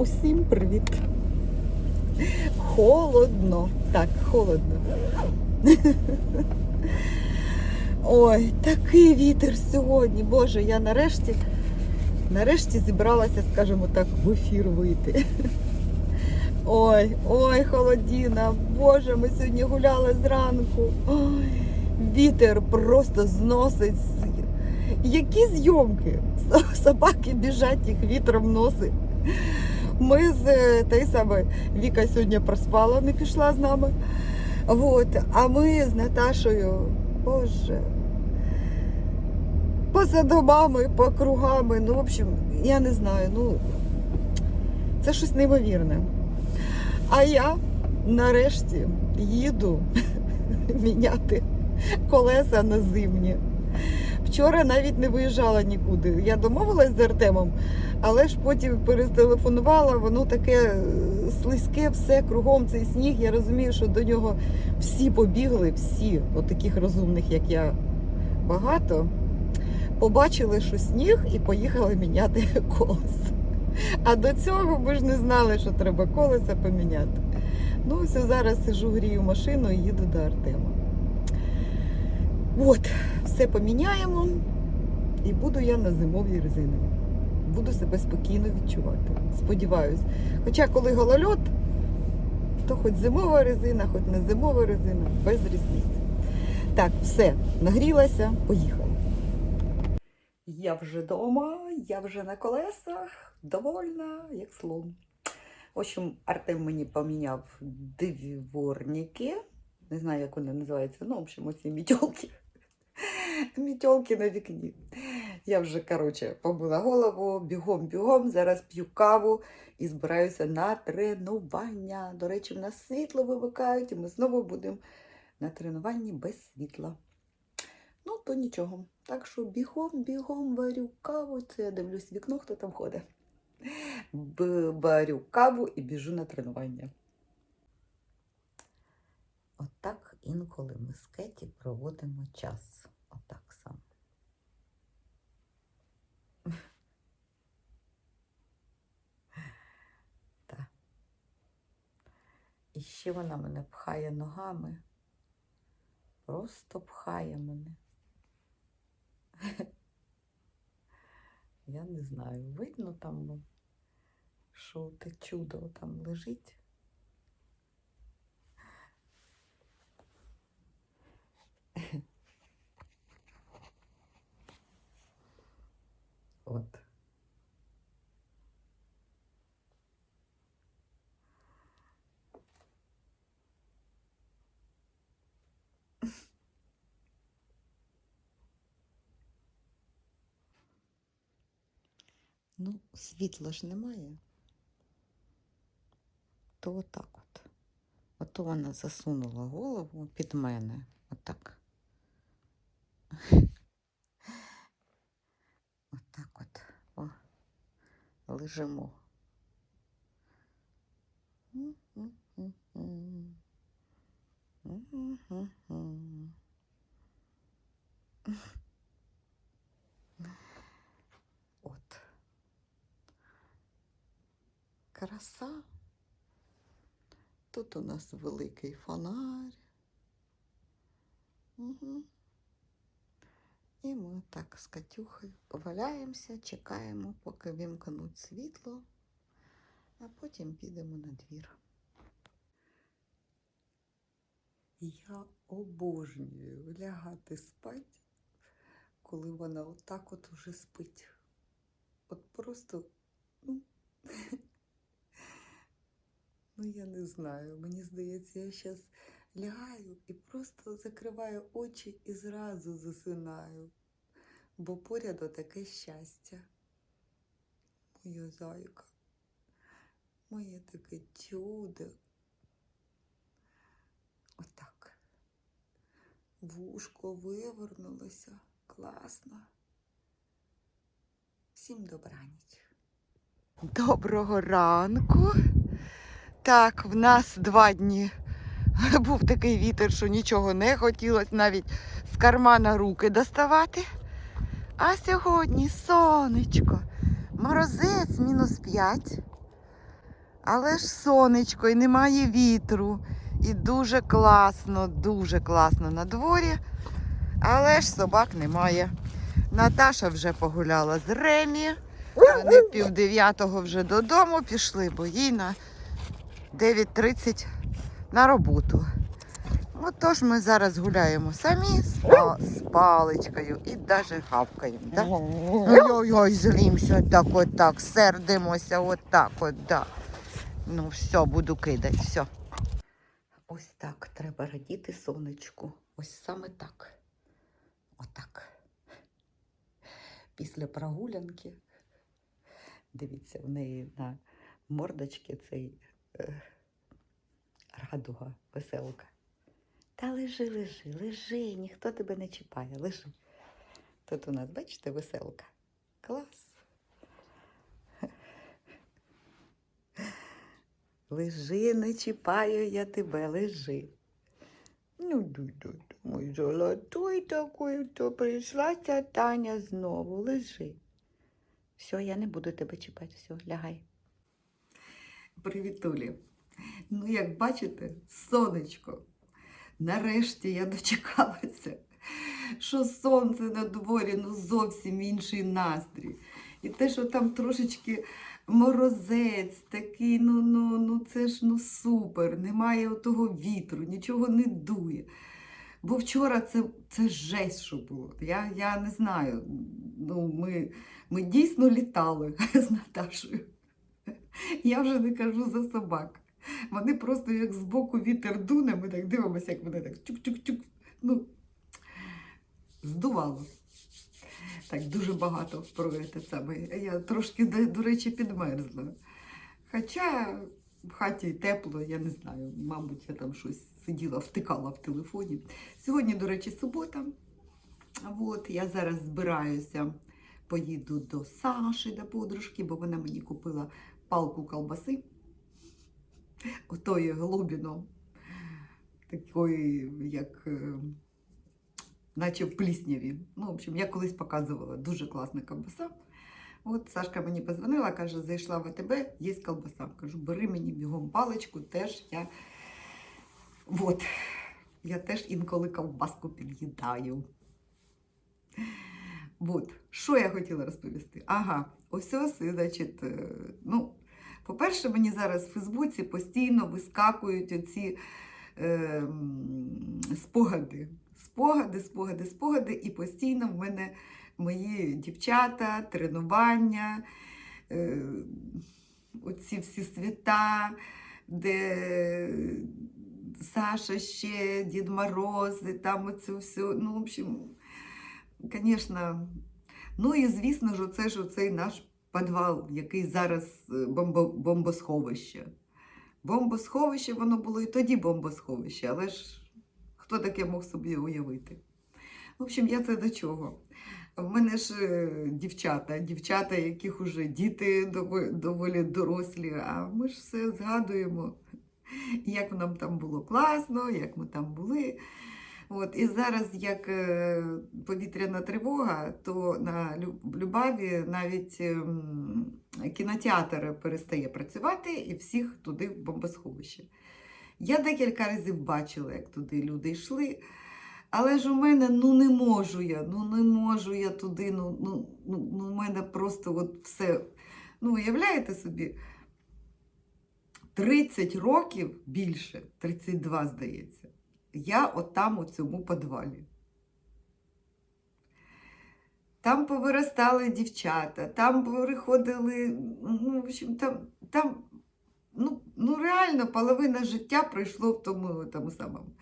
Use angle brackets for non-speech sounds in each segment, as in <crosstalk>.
Усім привіт. Холодно. Так, холодно. Ой, такий вітер сьогодні. Боже, я нарешті, нарешті зібралася, скажімо так, в ефір вийти. Ой, ой, холодіна. Боже, ми сьогодні гуляли зранку. Ой, вітер просто зносить. Які зйомки? Собаки біжать, їх вітром носить. Ми з е, той самий Віка сьогодні проспала, не пішла з нами. Вот. А ми з Наташою, боже, поза домами, по кругами. Ну, в общем, я не знаю, ну це щось неймовірне. А я нарешті їду <laughs> міняти колеса на зимні. Вчора навіть не виїжджала нікуди. Я домовилась з Артемом, але ж потім перетелефонувала, воно таке е, слизьке, все кругом цей сніг. Я розумію, що до нього всі побігли, всі, от таких розумних, як я, багато, побачили, що сніг, і поїхали міняти <laughs> колеса. А до цього ми ж не знали, що треба колеса поміняти. Ну, все, зараз сижу, грію машину і їду до Артема. От, все поміняємо, і буду я на зимовій резині. Буду себе спокійно відчувати. Сподіваюсь. Хоча, коли голольот, то хоч зимова резина, хоч не зимова резина, без різниці. Так, все, нагрілася, поїхала. Я вже вдома, я вже на колесах, довольна, як слон. В общем, Артем мені поміняв дворники. Не знаю, як вони називаються. Ну, в общем, оці мітьолки. <laughs> Мітьолки на вікні. Я вже, коротше, побила голову, бігом-бігом. Зараз п'ю каву і збираюся на тренування. До речі, в нас світло вимикають, і ми знову будемо на тренуванні без світла. Ну, то нічого. Так що бігом, бігом варю каву. Це я дивлюсь в вікно, хто там ходить. Б- Варю каву і біжу на тренування. Отак інколи ми з Кеті проводимо час. Отак саме. Так. І вона мене пхає ногами. Просто пхає мене. Я не знаю, видно там, що те чудо там лежить. От. Ну, світла ж немає. То отак от. Ото вона засунула голову під мене. Отак. <laughs> Отак от. О, лежимо. От. Краса. Тут у нас великий фонарь. Угу. І ми так з Катюхою валяємося, чекаємо, поки вімкнуть світло, а потім підемо на двір. Я обожнюю лягати спать, коли вона отак от уже спить. От просто, ну, ну я не знаю, мені здається, я зараз лягаю і просто закриваю очі і зразу засинаю, бо поряд отаке щастя. Моя зайка, моє таке чудо. Отак. Вушко вивернулося. Класно. Всім добраніч. Доброго ранку. Так, в нас два дні <laughs> був такий вітер, що нічого не хотілося навіть з кармана руки доставати. А сьогодні сонечко, морозець мінус 5. Але ж сонечко і немає вітру. І дуже класно, дуже класно на дворі. Але ж собак немає. Наташа вже погуляла з Ремі. Вони пів дев'ятого вже додому пішли, бо їй на 9.30 на роботу. Отож ми зараз гуляємо самі з, па- з паличкою і навіть гавкаємо. Да? Ой-ой-ой, злімся, так от так, сердимося, от так от, да. Ну, все, буду кидати, все. Ось так треба радіти сонечку. Ось саме так. Отак. Після прогулянки. Дивіться, в неї на мордочці цей радуга, веселка. Та лежи, лежи, лежи, ніхто тебе не чіпає, лежи. Тут у нас, бачите, веселка. Клас. Лежи, не чіпаю я тебе, лежи. Ну, ду-ду, мой золотой такой, то прийшла ця Таня знову, лежи. Все, я не буду тебе чіпати, все, лягай. Привіт, Толі. Ну, як бачите, сонечко. Нарешті я дочекалася, що сонце на дворі, ну зовсім інший настрій. І те, що там трошечки морозець такий, ну, ну, ну це ж ну супер, немає того вітру, нічого не дує. Бо вчора це, це жесть, що було. Я, я не знаю. Ну, ми, ми дійсно літали <laughs> з Наташою. Я вже не кажу за собак. Вони просто як збоку вітер дуне, ми так дивимося, як вони так чук-чук-чук. Ну, здувало. Так, дуже багато проти саме. Я трошки, до речі, підмерзла. Хоча в хаті тепло, я не знаю, мабуть, я там щось сиділа, втикала в телефоні. Сьогодні, до речі, субота. От, я зараз збираюся, поїду до Саші, до подружки, бо вона мені купила палку колбаси. Отої глобіно, такої, як е, наче в плісняві. Ну, в общем, я колись показувала дуже класна ковбаса. От Сашка мені позвонила, каже, зайшла в АТБ, є колбаса. Кажу, бери мені бігом паличку, теж я. От. Я теж інколи ковбаску під'їдаю. От, що я хотіла розповісти? Ага, ось ось, значить, е, ну, по-перше, мені зараз в Фейсбуці постійно вискакують оці е, спогади. Спогади, спогади, спогади, і постійно в мене мої дівчата, тренування, е, оці всі свята, де Саша ще, Дід Мороз, і там оцю всю. Ну, в общем, звісно. Ну і звісно ж, оце ж оцей наш підвал, який зараз е, бомбо, бомбосховище. Бомбосховище, воно було і тоді бомбосховище, але ж хто таке мог собі уявити? В общем, я це до чого? В мене ж е, дівчата, дівчата, яких уже діти доволі, дорослі, а ми ж все згадуємо, як нам там було класно, як ми там були. От, і зараз, як е, повітряна тривога, то на Любаві навіть ем, кінотеатр перестає працювати і всіх туди в бомбосховище. Я декілька разів бачила, як туди люди йшли. Але ж у мене ну не можу я, ну не можу я туди. Ну, ну, ну, ну у мене просто от все. Ну, уявляєте собі, 30 років більше, 32, здається, я отам у цьому підвалі. Там повиростали дівчата, там приходили, ну, в общем, там, там ну, ну реально половина життя пройшло в тому, тому самому.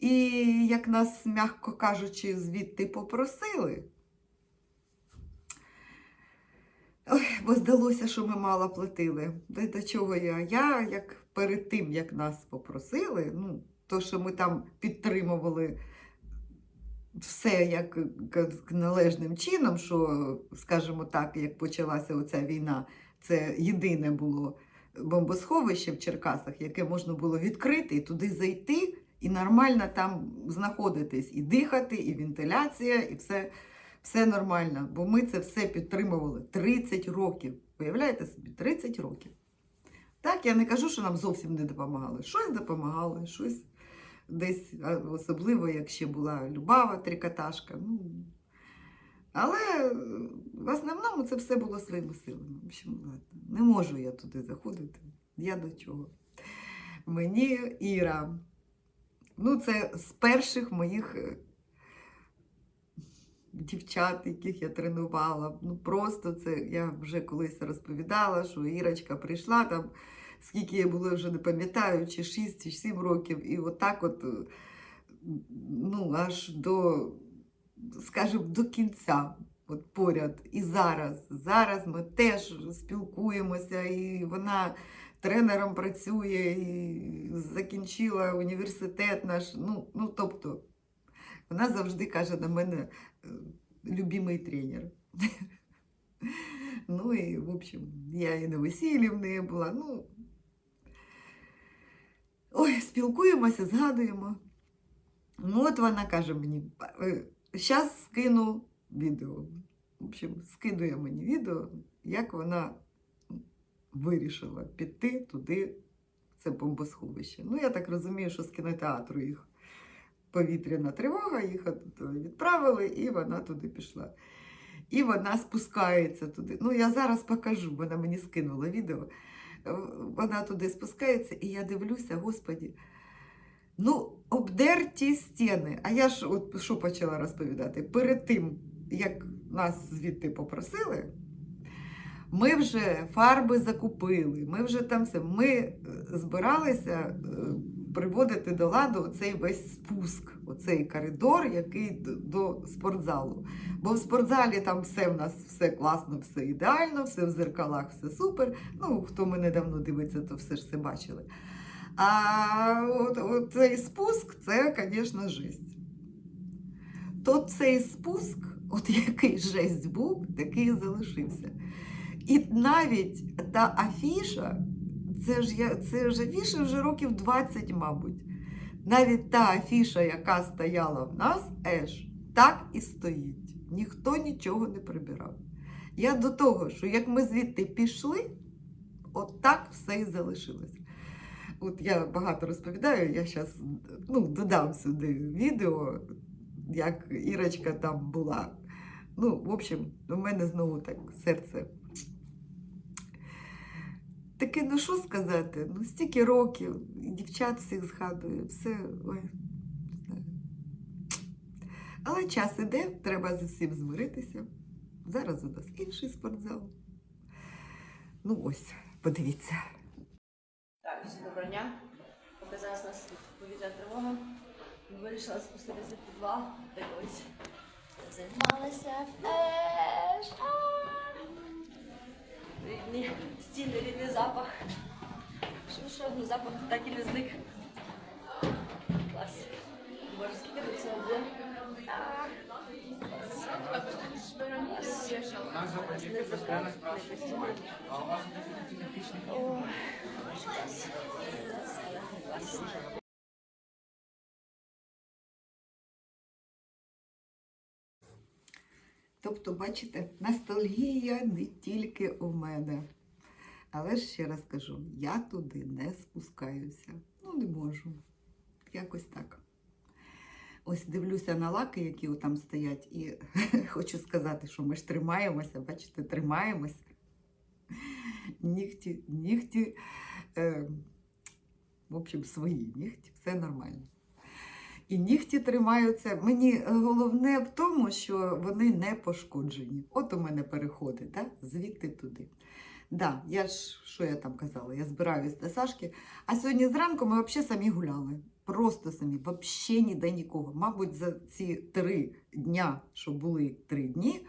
І як нас, м'яко кажучи, звідти попросили, ой, бо здалося, що ми мало платили. До чого я? Я, як перед тим, як нас попросили, ну, то, що ми там підтримували все як належним чином, що, скажімо так, як почалася оця війна, це єдине було бомбосховище в Черкасах, яке можна було відкрити і туди зайти і нормально там знаходитись, і дихати, і вентиляція, і все, все нормально. Бо ми це все підтримували 30 років. Уявляєте собі, 30 років. Так, я не кажу, що нам зовсім не допомагали. Щось допомагало, щось десь, особливо, як ще була Любава трикотажка. Ну, але е, в основному це все було своїми силами. В общем, не можу я туди заходити. Я до чого. Мені Іра. Ну, це з перших моїх е, дівчат, яких я тренувала. Ну, просто це я вже колись розповідала, що Ірочка прийшла там, скільки я було, вже не пам'ятаю, чи 6, чи 7 років, і отак от, е, ну, аж до, скажімо, до кінця. От поряд і зараз. Зараз ми теж спілкуємося, і вона тренером працює, і закінчила університет наш. Ну, ну тобто, вона завжди каже на мене е, любимий тренер. <laughs> Ну і, в общем, я і на весіллі в неї була. Ну, ой, спілкуємося, згадуємо. Ну, от вона каже мені, зараз скину відео. В общем, скидує мені відео, як вона вирішила піти туди, це бомбосховище. Ну, я так розумію, що з кінотеатру їх повітряна тривога, їх відправили, і вона туди пішла. І вона спускається туди. Ну, я зараз покажу, вона мені скинула відео. Вона туди спускається, і я дивлюся, господі. Ну, обдерті стіни. А я ж от що почала розповідати? Перед тим, як нас звідти попросили, ми вже фарби закупили, ми вже там все. Ми е, збиралися е, приводити до ладу цей весь спуск, оцей коридор, який до спортзалу. Бо в спортзалі там все в нас все класно, все ідеально, все в зеркалах, все супер. Ну, хто мене давно дивиться, то все ж це бачили. А от, от цей спуск це, звісно, жесть. То цей спуск, от який жесть був, такий залишився. І навіть та афіша, це ж я, це ж афіша вже років 20, мабуть. Навіть та афіша, яка стояла в нас, Еш, так і стоїть. Ніхто нічого не прибирав. Я до того, що як ми звідти пішли, от так все і залишилося. От я багато розповідаю, я зараз ну, додам сюди відео, як Ірочка там була. Ну, в общем, у мене знову так серце. Таке, ну що сказати? Ну, стільки років, дівчат всіх згадую, все. Ой, знаю. Але час іде, треба з усім змиритися. Зараз у нас інший спортзал. Ну ось, подивіться. Так, всім доброго дня. Поки зараз нас повітряна тривога. Ми вирішили спуститися в підвал. Де колись займалися теж. Рідні стіни, рідний запах. Що ще один запах так і не зник. Клас. Боже, скільки тут цього було? Клас. Клас. Тобто, бачите, ностальгія не тільки у мене. Але ж ще раз кажу, я туди не спускаюся. Ну, не можу. Якось так. Ось дивлюся на лаки, які там стоять, і <laughs> хочу сказати, що ми ж тримаємося, бачите, тримаємося. Нігті, нігті, е, в общем, свої нігті, все нормально. І нігті тримаються. Мені головне в тому, що вони не пошкоджені. От у мене переходи, да? звідти туди. Да, я ж, що я там казала, я збираюсь до Сашки. А сьогодні зранку ми взагалі самі гуляли. Просто самі, взагалі ніде нікого. Мабуть, за ці три дня, що були три дні,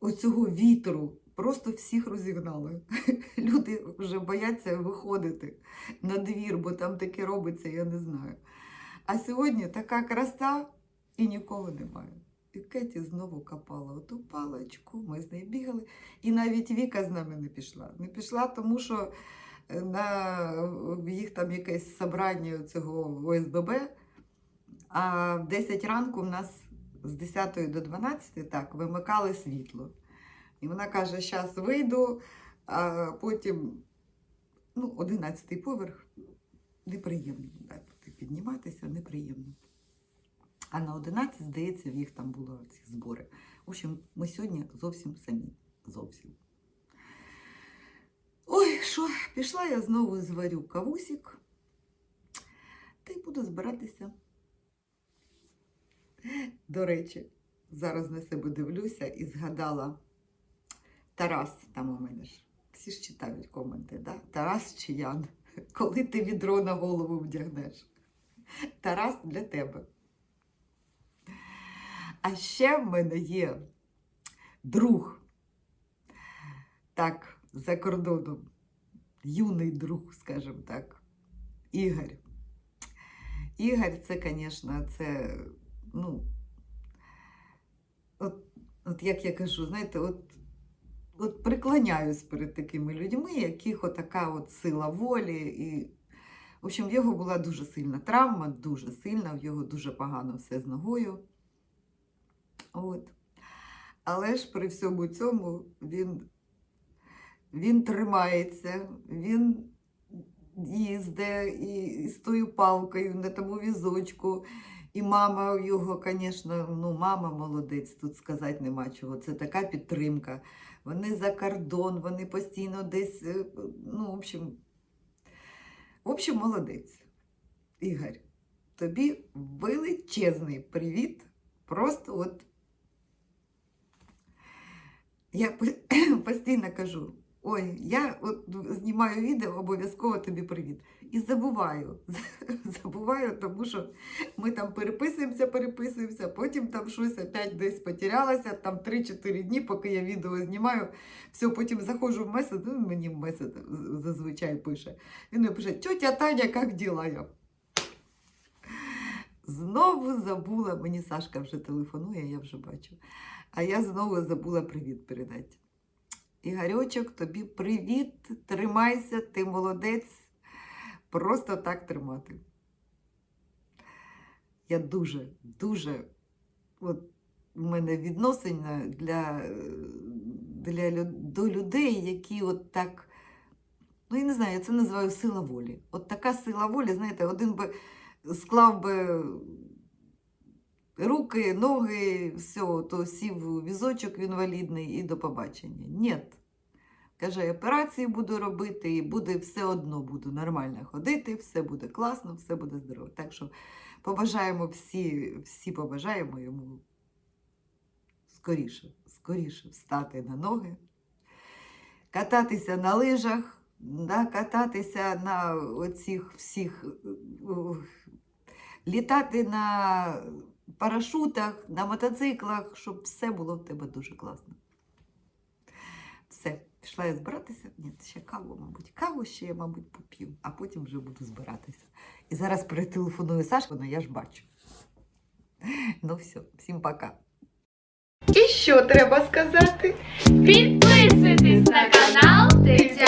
оцього вітру просто всіх розігнали. <laughs> Люди вже бояться виходити на двір, бо там таке робиться, я не знаю. А сьогодні така краса і нікого немає. І Кеті знову копала оту паличку, ми з нею бігали. І навіть Віка з нами не пішла. Не пішла, тому що е, на їх там якесь собрання цього ОСББ, а в 10 ранку в нас з 10 до 12 так, вимикали світло. І вона каже, зараз вийду, а потім ну, 11 поверх. Неприємно туди підніматися, неприємно. А на 11, здається, в їх там були ці збори. В общем, ми сьогодні зовсім самі. Зовсім. Ой, що, пішла я знову зварю кавусік. Та й буду збиратися. До речі, зараз на себе дивлюся і згадала Тарас, там у мене ж. Всі ж читають коменти, да? Тарас чи Ян, коли ти відро на голову вдягнеш. <laughs> Тарас для тебе. А ще в мене є друг, так, за кордоном, юний друг, скажімо так, Ігор. Ігор, це, звісно, це, ну, от, от як я кажу, знаєте, от, от преклоняюсь перед такими людьми, яких отака от сила волі. І, в общем, в його була дуже сильна травма, дуже сильна, в його дуже погано все з ногою. От. Але ж при всьому цьому він, він тримається, він їздить і, і з тою палкою на тому візочку. І мама його, звісно, ну, мама молодець, тут сказати нема чого. Це така підтримка. Вони за кордон, вони постійно десь, е, ну, в общем, в общем, молодець. Ігор, тобі величезний привіт. Просто от я <clears throat> постійно кажу: ой, я от знімаю відео, обов'язково тобі привіт. І забуваю. <laughs> Забуваю, тому що ми там переписуємося, переписуємося, потім там щось опять десь потерялося, там 3-4 дні, поки я відео знімаю. Все, потім заходжу в меседж, ну, мені меседж зазвичай пише. Він мені пише: тьотя Таня, як діла? Я Знову забула, мені Сашка вже телефонує, я вже бачу. А я знову забула привіт передати. Ігорьочок, тобі привіт, тримайся, ти молодець. Просто так тримати. Я дуже, дуже, от в мене відносина для, для, до людей, які от так, ну я не знаю, я це називаю сила волі. От така сила волі, знаєте, один би склав би руки, ноги, все, то сів візочок інвалідний і до побачення. Ні. Каже, операції буду робити, і буде все одно буду нормально ходити, все буде класно, все буде здорово. Так що побажаємо всі, всі побажаємо йому скоріше, скоріше встати на ноги, кататися на лижах, да, кататися на оцих всіх, літати на парашутах, на мотоциклах, щоб все було в тебе дуже класно. Все, пішла я збиратися. Ні, ще каву, мабуть. Каву ще я, мабуть, поп'ю, а потім вже буду збиратися. І зараз перетелефоную Сашку, але я ж бачу. Ну все, всім пока. І що треба сказати? Підписуйтесь на канал Тетяни